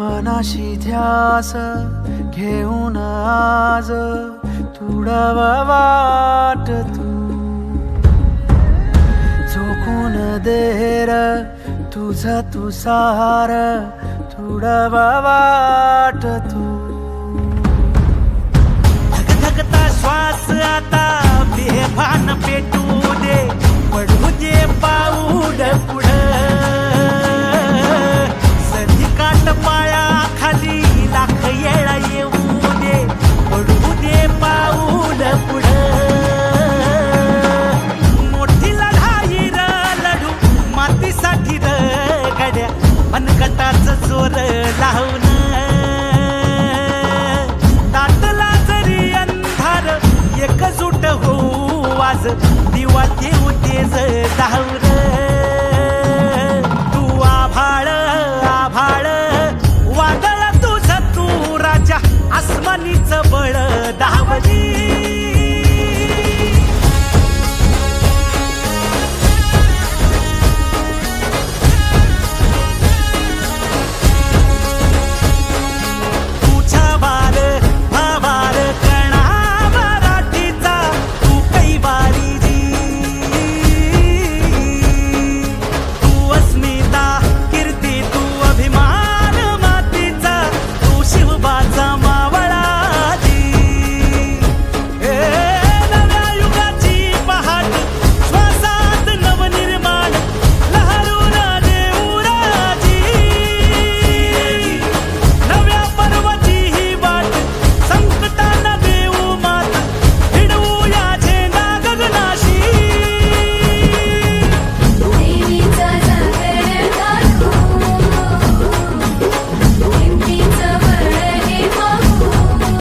मनाशी ध्यास घेऊन आज तुडवा वाट तू. झोकून देर तुझ तुसार तुडवा वाट तू. धगधगता श्वास आता बेभान पेटू. अंधार एकजूट